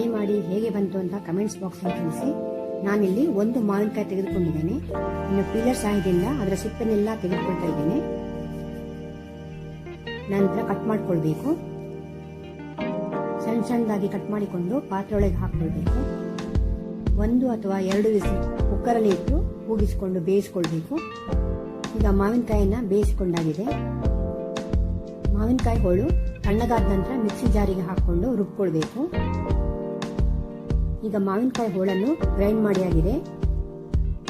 Try ಮಾಡಿ ಹೇಗೆ ಬಂತು ಅಂತ ಕಮೆಂಟ್ಸ್ ಬಾಕ್ಸಲ್ಲಿ ತಿಳಿಸಿ. ನಾನಿಲ್ಲಿ ಒಂದು ಮಾವಿನಕಾಯಿ ತೆಗೆದುಕೊಂಡಿದ್ದೇನೆ. ಇನ್ನು ಪೀಲರ್ ಸಹಾಯದಿಂದ ಅದರ ಸಿಪ್ಪನ್ನೆಲ್ಲ ತೆಗೆದುಕೊಳ್ತಾ ಇದ್ದೇನೆ. ನಂತರ ಕಟ್ ಮಾಡಿಕೊಳ್ಬೇಕು. ಸಣ್ಣ ಸಣ್ಣದಾಗಿ ಕಟ್ ಮಾಡಿಕೊಂಡು ಪಾತ್ರೆ ಒಳಗೆ ಹಾಕೊಳ್ಬೇಕು ಒಂದು ಅಥವಾ ಎರಡು ವಿಸಿಲ್ ಕುಕ್ಕರಲ್ಲಿ ಇಟ್ಟು ಕೂಗಿಸಿಕೊಂಡು ಬೇಯಿಸ್ಕೊಳ್ಬೇಕು. ಈಗ ಮಾವಿನಕಾಯಿನ ಬೇಯಿಸಿಕೊಂಡಾಗಿದೆ. ಮಾವಿನಕಾಯಿಗಳು ತಣ್ಣಗಾದ ನಂತರ ಮಿಕ್ಸಿ ಜಾರಿಗೆ ಹಾಕೊಂಡು ರುಬ್ಕೊಳ್ಬೇಕು. ಈಗ ಮಾವಿನಕಾಯಿ ಹೋಳನ್ನು ಗ್ರೈಂಡ್ ಮಾಡಿ ಆಗಿದೆ.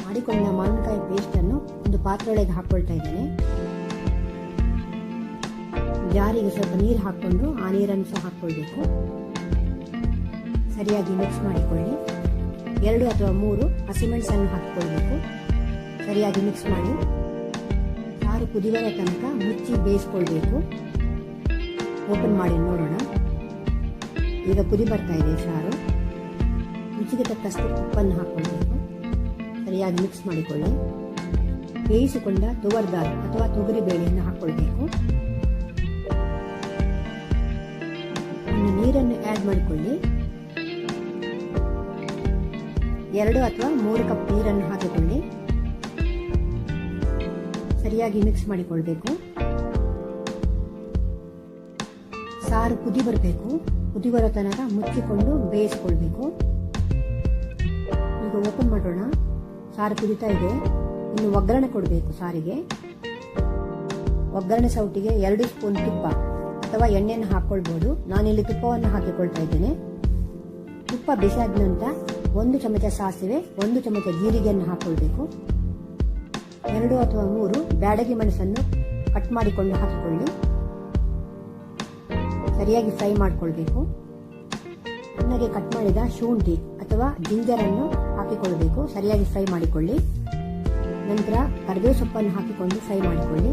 ಮಾಡಿಕೊಂಡ ಮಾವಿನಕಾಯಿ ಪೇಸ್ಟ್ ಅನ್ನು ಒಂದು ಪಾತ್ರೆಯೊಳಗೆ ಹಾಕೊಳ್ತಾ ಇದ್ದೇನೆ. ಜಾರಿಗೆ ಸ್ವಲ್ಪ ನೀರು ಹಾಕೊಂಡು ಆ ನೀರನ್ನು ಸಹ ಹಾಕೊಳ್ಬೇಕು. ಸರಿಯಾಗಿ ಮಿಕ್ಸ್ ಮಾಡಿಕೊಳ್ಳಿ. ಎರಡು ಅಥವಾ ಮೂರು ಹಸಿಮೆಣಸನ್ನು ಹಾಕಿಕೊಳ್ಬೇಕು. ಸರಿಯಾಗಿ ಮಿಕ್ಸ್ ಮಾಡಿ. ಸಾರು ಕುದಿಯುವ ತನಕ ಮುಚ್ಚಿ ಬೇಯಿಸ್ಕೊಳ್ಬೇಕು. ಓಪನ್ ಮಾಡಿ ನೋಡೋಣ. ಈಗ ಕುದಿ ಬರ್ತಾ ಇದೆ ಸಾರು. ರುಚಿಗೆ ತಕ್ಕಷ್ಟು ಉಪ್ಪನ್ನು ಹಾಕ್ಕೊಳ್ಬೇಕು ಸರಿಯಾಗಿ ಮಿಕ್ಸ್ ಮಾಡಿಕೊಳ್ಳಿ. ಬೇಯಿಸಿಕೊಂಡ ತುವರ್ ದಾಲ್ ಅಥವಾ ತೊಗರಿ ಬೇಳೆಯನ್ನು ಹಾಕ್ಕೊಳ್ಬೇಕು. ನೀರನ್ನು ಆ್ಯಡ್ ಮಾಡಿಕೊಳ್ಳಿ. ಎರಡು ಅಥವಾ ಮೂರು ಕಪ್ ನೀರನ್ನು ಹಾಕಿಕೊಳ್ಳಿ. ಸರಿಯಾಗಿ ಮಿಕ್ಸ್ ಮಾಡಿಕೊಳ್ಬೇಕು. ಸಾರು ಕುದಿ ಬರಬೇಕು. ಕುದಿ ಬರೋ ತನಕ ಮುಚ್ಚಿಕೊಂಡು ಬೇಯಿಸ್ಕೊಳ್ಬೇಕು. ಈಗ ಓಪನ್ ಮಾಡೋಣ. ಸಾರು ಕುದಿತಾ ಇದೆ. ಇನ್ನು ಒಗ್ಗರಣೆ ಕೊಡಬೇಕು ಸಾರಿಗೆ. ಒಗ್ಗರಣೆ ಸೌಟಿಗೆ ಎರಡು ಸ್ಪೂನ್ ತುಪ್ಪ ಅಥವಾ ಎಣ್ಣೆಯನ್ನು ಹಾಕ್ಕೊಳ್ಬೋದು ನಾನಿಲ್ಲಿ ತುಪ್ಪವನ್ನು ಹಾಕಿಕೊಳ್ತಾ ಇದ್ದೇನೆ. ತುಪ್ಪ ಬಿಸಿಯಾದ ನಂತರ ಒಂದು ಚಮಚ ಸಾಸಿವೆ, ಒಂದು ಚಮಚ ಜೀರಿಗೆಯನ್ನು ಹಾಕ್ಕೊಳ್ಬೇಕು ಎರಡು ಅಥವಾ ಮೂರು ಬ್ಯಾಡಗಿ ಮೆಣಸನ್ನು ಕಟ್ ಮಾಡಿಕೊಂಡು ಹಾಕಿಕೊಳ್ಳಿ. ಸರಿಯಾಗಿ ಫ್ರೈ ಮಾಡಿಕೊಳ್ಬೇಕು. ಸಣ್ಣಗೆ ಕಟ್ ಮಾಡಿದ ಶುಂಠಿ ಅಥವಾ ಜಿಂಜರ್ ಅನ್ನು ಹಾಕಿಕೊಳ್ಳಬೇಕು. ಸರಿಯಾಗಿ ಫ್ರೈ ಮಾಡಿಕೊಳ್ಳಿ. ನಂತರ ಕರಿಬೇವು ಸೊಪ್ಪನ್ನು ಹಾಕಿಕೊಂಡು ಫ್ರೈ ಮಾಡಿಕೊಳ್ಳಿ.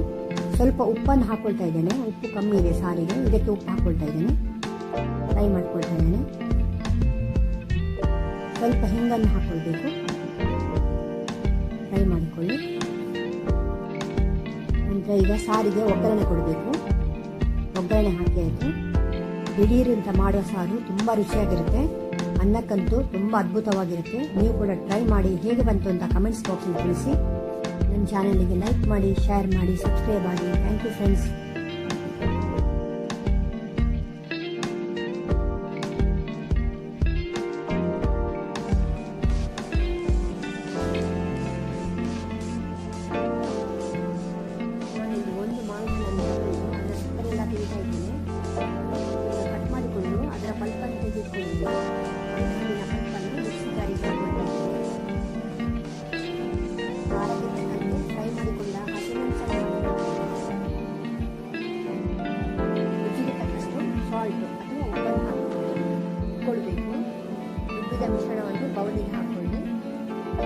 ಸ್ವಲ್ಪ ಉಪ್ಪನ್ನು ಹಾಕೊಳ್ತಾ ಇದ್ದೇನೆ. ಉಪ್ಪು ಕಮ್ಮಿ ಇದೆ, ಸಾರಿಗೆ. ಇದಕ್ಕೆ ಉಪ್ಪು ಹಾಕೊಳ್ತಾ ಇದ್ದೇನೆ. ಫ್ರೈ ಮಾಡ್ಕೊಳ್ತಾ ಇದ್ದೇನೆ. ಸ್ವಲ್ಪ ಹಿಂಗನ್ನು ಹಾಕೊಳ್ಬೇಕು. ಫ್ರೈ ಮಾಡಿಕೊಳ್ಳಿ. ನಂತರ ಈಗ ಸಾರಿಗೆ ಒಗ್ಗರಣೆ ಕೊಡಬೇಕು. ಒಗ್ಗರಣೆ ಹಾಕಿ ಆಯಿತು. ದಿಢೀರ್ ಅಂತ ಮಾಡೋ ಸಾರು ತುಂಬ ರುಚಿಯಾಗಿರುತ್ತೆ. ಅನ್ನಕ್ಕಂತೂ ತುಂಬ ಅದ್ಭುತವಾಗಿರುತ್ತೆ. ನೀವು ಕೂಡ ಟ್ರೈ ಮಾಡಿ ಹೇಗೆ ಬಂತು ಅಂತ ಕಮೆಂಟ್ಸ್ ಬಾಕ್ಸಲ್ಲಿ ತಿಳಿಸಿ. ನನ್ನ ಚಾನಲಿಗೆ ಲೈಕ್ ಮಾಡಿ ಶೇರ್ ಮಾಡಿ ಸಬ್ಸ್ಕ್ರೈಬ್ ಆಗಿ. ಥ್ಯಾಂಕ್ ಯು ಫ್ರೆಂಡ್ಸ್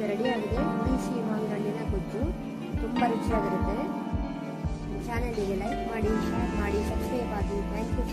ಇದು ರೆಡಿಯಾಗಿದೆ ಬಿಸಿ ಮಾವಿನಹಣ್ಣಿನ ಗೊಜ್ಜು ತುಂಬ ರುಚಿಯಾಗಿರುತ್ತೆ. ಚಾನಲಿಗೆ ಲೈಕ್ ಮಾಡಿ ಶೇರ್ ಮಾಡಿ ಸಬ್ಸ್ಕ್ರೈಬ್ ಆಗಿ ಥ್ಯಾಂಕ್ ಯು